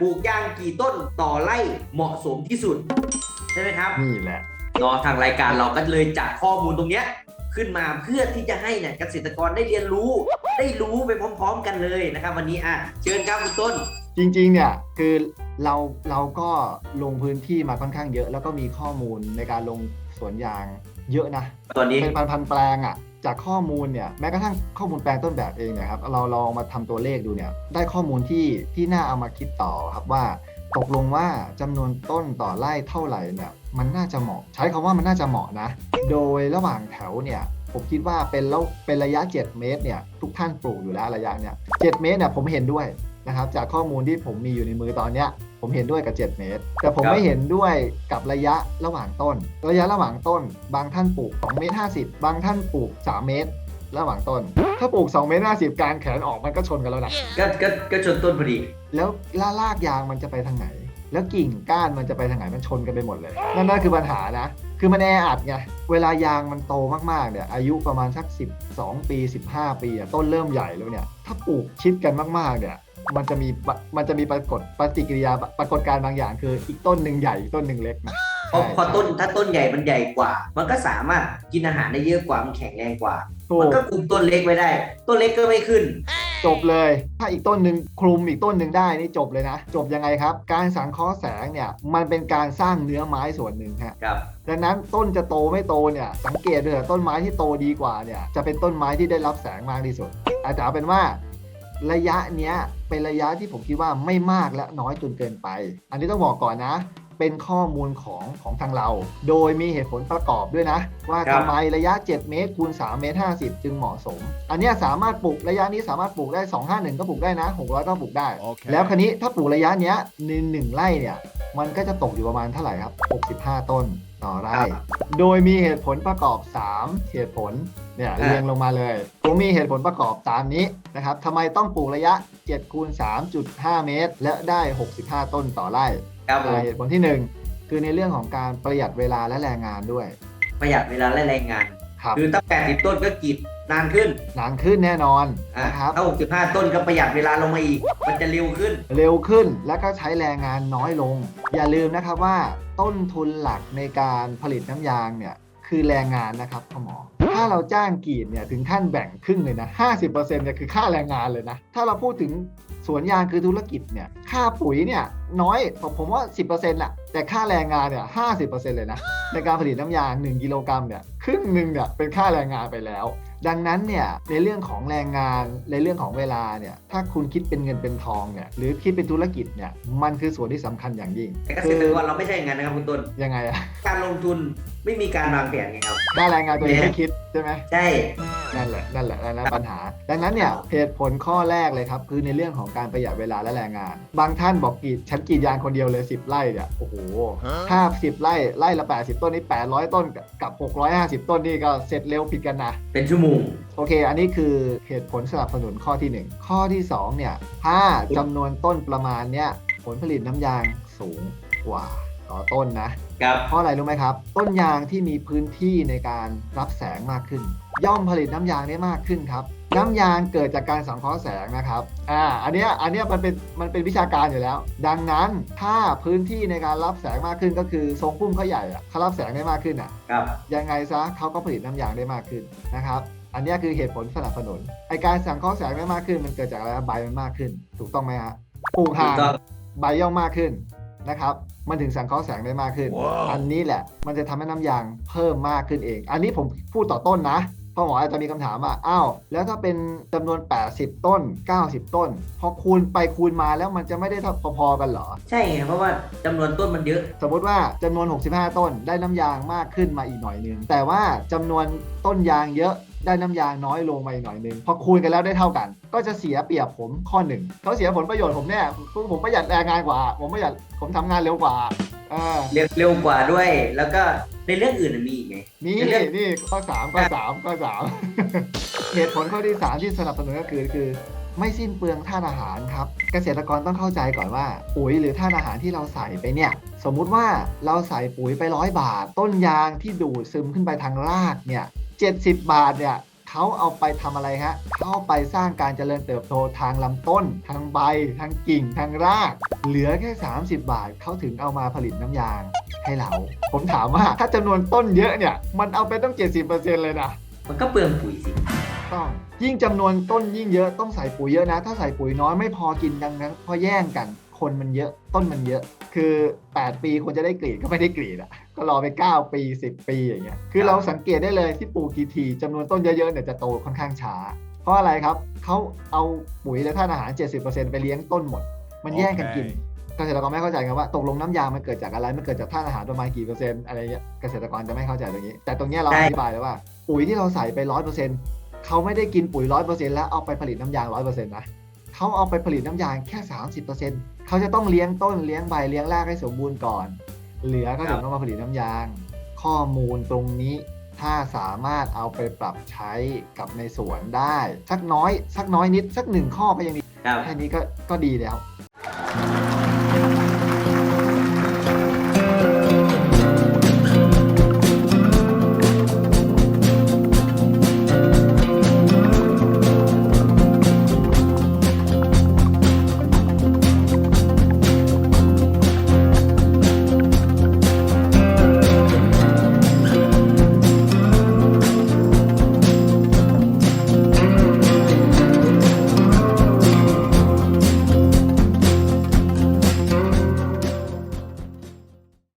ปลูกยางกี่ต้นต่อไร่เหมาะสมที่สุด ใช่ไหมครับนี่แหละเนาะทางรายการเราก็เลยจัดข้อมูลตรงเนี้ยขึ้นมาเพื่อที่จะให้เนี่ยเกษตรกรได้เรียนรู้ ได้รู้ไปพร้อม ๆ กันเลยนะครับ วันนี้อะเชิญครับคุณต้น จริงๆเนี่ยคือเราเราก็ลงพื้นที่มาค่อนข้างเยอะ แล้วก็มีข้อมูลในการลงสวนยางเยอะนะตอนนี้เป็นพันพันๆแปลงอะ่ะ จากข้อมูลเนี่ยแม้กระทั่งข้อมูลแปลงต้นแบบเองเนี่ยครับเราลองมาทำตัวเลขดูเนี่ยได้ข้อมูลที่ที่น่าเอามาคิดต่อครับว่าตกลงว่าจำนวนต้นต่อไร่เท่าไหร่เนี่ยมันน่าจะเหมาะ ใช้คำว่ามันน่าจะเหมาะนะ โดยระหว่างแถวเนี่ยผมคิดว่าเป็นแล้วเป็นระยะ 7 เมตรเนี่ยทุกท่านปลูกอยู่แล้วระยะเนี่ย7เมตรเนี่ยผมเห็นด้วย นะครับจากข้อมูลที่ผมมีอยู่ในมือตอนเนี้ยผมเห็นด้วยกับ 7 เมตร แต่ผมครับไม่เห็นด้วยกับระยะระหว่างต้น ระยะระหว่างต้น บางท่านปลูก2เมตร50 บางท่านปลูก 3 เมตร ระหว่างต้น ถ้าปลูก2เมตร50 การแขนออกมันก็ชนกันแล้วนะก็ก็ก็ชนต้นพอดี แล้วล่ารากยางมันจะไปทางไหน แล้วกิ่งก้านมันจะไปทางไหนมันชนกันไปหมดเลยนั่นนั่นคือปัญหานะ คือมันแออัดไงเวลายางมันโตมากๆเนี่ยอายุประมาณสัก 12 ปี 15 ปีอะต้นเริ่มใหญ่แล้วเนี่ยถ้าปลูกชิดกันมากๆเนี่ย มันจะมีปะมันจะมีปรากฏปฏิกิริยาปรากฏการณ์บางอย่าง คืออีกต้นหนึ่งใหญ่อีกต้นหนึ่งเล็กนะพอใช่พอต้นถ้าต้นใหญ่มันใหญ่กว่า มันก็สามารถกินอาหารได้เยอะกว่ามันแข็งแรงกว่าถูมันกก็คุมต้นเล็กไว้ได้ ต้นเล็กก็ไม่ขึ้น จบเลย ถ้าอีกต้นหนึ่งคลุมอีกต้นหนึ่งได้นี่จบเลยนะ จบยังไงครับ การสังเคราะห์แสงเนี่ยมันเป็นการสร้างเนื้อไม้ส่วนหนึ่งฮะครับดังนั้นต้นจะโตไม่โตเนี่ยสังเกตเลยต้นไม้ที่โตดีกว่าเนี่ยจะเป็นต้นไม้ที่ได้รับแสงมากที่สุดอาจจะเอาเป็นว่าระยะเนี้ย เป็นระยะที่ผมคิดว่าไม่มากและน้อยจนเกินไป อันนี้ต้องบอกก่อนนะ เป็นข้อมูลของของทางเรา โดยมีเหตุผลประกอบด้วยนะ ว่าครับทำไมระยะ 7 เมตรคูณ3เมตร50 จึงเหมาะสม อันเนี้ยสามารถปลูกระยะนี้สามารถปลูกได้ 251 ก็ปลูกได้นะ 600 ก็ปลูกได้ Okay. แล้วคันนี้ถ้าปลูกระยะเนี้ยในหนึ่งไร่เนี่ยมันก็จะตกอยู่ประมาณเท่าไหร่ครับ 65 ต้น ต่อไร่ครับโดยมีเหตุผลประกอบ 3 เหตุผลเนี่ยอะเรียงลงมาเลยผมมีเหตุผลประกอบตามนี้นะครับทำไมต้องปลูกระยะ7คูณ3.5 เมตร และได้ 65 ต้นต่อไร่ครับผมอ่าเหตุผลที่ 1 คือในเรื่องของการประหยัดเวลาและแรงงานด้วย ประหยัดเวลาและแรงงาน ครับคือถ้า80ต้นก็กรีดนานขึ้นนานขึ้นแน่นอนอะนะครับถ้า65 ต้นก็ประหยัดเวลาลงมาอีก มันจะเร็วขึ้น เร็วขึ้นและก็ใช้แรงงานน้อยลง อย่าลืมนะครับว่าต้นทุนหลักในการผลิตน้ำยางเนี่ยคือแรงงานนะครับพ่อหมอ ถ้าเราจ้างกรีดเนี่ยถึงขั้นแบ่งครึ่งเลยนะ50%เนี่ยคือค่าแรงงานเลยนะ ถ้าเราพูดถึงสวนยางคือธุรกิจเนี่ยค่าปุ๋ยเนี่ยน้อยผมผมว่า 10%แหละแต่ค่าแรงงานเนี่ย50%เลยนะในการผลิตน้ำยาง 1 กิโลกรัมเนี่ยครึ่งหนึ่งเนี่ยเป็นค่าแรงงานไปแล้ว ดังนั้นเนี่ยในเรื่องของแรงงานในเรื่องของเวลาเนี่ยถ้าคุณคิดเป็นเงินเป็นทองเนี่ยหรือคิดเป็นธุรกิจเนี่ยมันคือส่วนที่สำคัญอย่างยิ่งแต่เกษตรกรเราไม่ใช่อย่างนั้นนะครับคุณต้นยังไงอะการลงทุนไม่มีการวางแผนไงครับได้แรงงานตัวเองไม่คิดใช่ไหมใช่นั่นแหละนั่นแหละนั่นแหละปัญหา ดังนั้นเนี่ยเหตุผลข้อแรกเลยครับ คือในเรื่องของการประหยัดเวลาและแรงงาน บางท่านบอกกรีดฉันกรีดยางคนเดียวเลย 10 ไร่เนี่ยโอ้โหถ้า10 ไร่ไร่ละ 80 ต้นนี่800 ต้นกับ 650 ต้นนี่ก็เสร็จเร็วผิดกันนะเป็นชั่วโมงโอเค อันนี้คือเหตุผลสนับสนุนข้อที่ 1 ข้อที่ 2 เนี่ย ถ้าจำนวนต้นประมาณเนี้ยผลผลิตน้ำยางสูงกว่าต่อต้นนะ ครับ เพราะอะไรรู้ไหมครับ ต้นยางที่มีพื้นที่ในการรับแสงมากขึ้น ย่อมผลิตน้ำยางได้มากขึ้นครับ น้ำยางเกิดจากการสังเคราะห์แสงนะครับ อ่า อันเนี้ย อันเนี้ยมันเป็น มันเป็นวิชาการอยู่แล้ว ดังนั้นถ้าพื้นที่ในการรับแสงมากขึ้นก็คือทรงพุ่มเขาใหญ่อะเขารับแสงได้มากขึ้นอะครับ ยังไงซะเขาก็ผลิตน้ำยางได้มากขึ้นนะครับ อันเนี้ยคือเหตุผลสนับสนุนไอการสังเคราะห์แสงได้มากขึ้น มันเกิดจากอะไรใบมันมากขึ้น ถูกต้องไหมฮะปลูกถูห่ากงต้องใบย่อมมากขึ้นนะครับ มันถึงสังเคราะห์แสงได้มากขึ้นว้าวอันนี้แหละ มันจะทำให้น้ำยางเพิ่มมากขึ้นเอง อันนี้ผมพูดต่อต้นนะเพ่อหมออาจจะมีคำถามว่าอ้าวแล้วถ้าเป็นจำนวน 80 ต้น 90 ต้น พอคูณไปคูณมาแล้วมันจะไม่ได้เท่าพอๆกันเหรอ ใช่ไงเพราะว่าจำนวนต้นมันเยอะ สมมติว่าจำนวน 65 ต้นได้น้ำยางมากขึ้นมาอีกหน่อยนึงแต่ว่าจำนวนต้นยางเยอะ ได้น้ำยางน้อยลงมาอีกหน่อยนึงพอคูณกันแล้วได้เท่ากัน ก็จะเสียเปรียบผมข้อหนึ่งเขาเสียผลประโยชน์ผมเนี่ยผมผมประหยัดแรงงานกว่า ผมประหยัดผมทำงานเร็วกว่าอ่าเร็วเร็วกว่าด้วย แล้วก็ในเรื่องอื่นน่ะมีอีกไงนี่เรื่องนี่ข้อสามข้อสามข้อสามเหตุผลข้อที่สามที่สนับสนุนก็คือคือไม่สิ้นเปลืองธาตุอาหารครับ เกษตรกรต้องเข้าใจก่อนว่า ปุ๋ยหรือธาตุอาหารที่เราใส่ไปเนี่ย สมมุติว่าเราใส่ปุ๋ยไปร้อยบาท ต้นยางที่ดูดซึมขึ้นไปทางรากเนี่ย 70 บาทเนี่ยเขาเอาไปทำอะไรฮะ เขาเอาไปสร้างการเจริญเติบโตทางลำต้น ทางใบ ทางกิ่ง ทางราก เหลือแค่ 30 บาท เขาถึงเอามาผลิตน้ำยางให้เรา ผมถามว่าถ้าจำนวนต้นเยอะเนี่ย มันเอาไปต้อง 70%เลยนะ มันก็เปลืองปุ๋ยสิต้องยิ่งจำนวนต้นยิ่งเยอะต้องใส่ปุ๋ยเยอะนะ ถ้าใส่ปุ๋ยน้อยไม่พอกินดังนั้นเพราะแย่งกัน คนมันเยอะต้นมันเยอะ คือ 8 ปีควรจะได้กรีดก็ไม่ได้กรีดอะก็รอไป 9 ปี 10 ปีอย่างเงี้ยคือเราสังเกตได้เลยที่ปลูกกี่ทีจำนวนต้นเยอะๆเนี่ยจะโตค่อนข้างช้า เพราะอะไรครับเขาเอาปุ๋ยและธาตุอาหาร 70%ไปเลี้ยงต้นหมด มันแย่งกันกินเกษตรกรไม่เข้าใจกันว่าตกลงน้ำยางมันเกิดจากอะไร มันเกิดจากธาตุอาหารประมาณกี่เปอร์เซ็นต์อะไรเงี้ยเกษตรกรจะไม่เข้าใจตรงนี้ แต่ตรงเนี้ยเราใช่อธิบายแล้วว่า ปุ๋ยที่เราใส่ไปร้อยเปอร์เซ็นต์เขาไม่ได้กินปุ๋ยร้อยเปอร์เซ็นต์แล้วเอาไปผลิตน้ำยางร้อยเปอร์เซ็นต์นะ เขาเอาไปผลิตน้ำยางแค่สามสิบเปอร์เซ็นต์เขาจะต้องเลี้ยงต้นเลี้ยงใบเลี้ยงรากให้สมบูรณ์ก่อน เหลือก็ถึงเอามาผลิตน้ำยาง ข้อมูลตรงนี้ถ้าสามารถเอาไปปรับใช้กับในสวนได้ สักน้อย สักน้อยนิด สักหนึ่งข้อก็ยังดีครับแค่นี้ก็ก็ดีแล้วค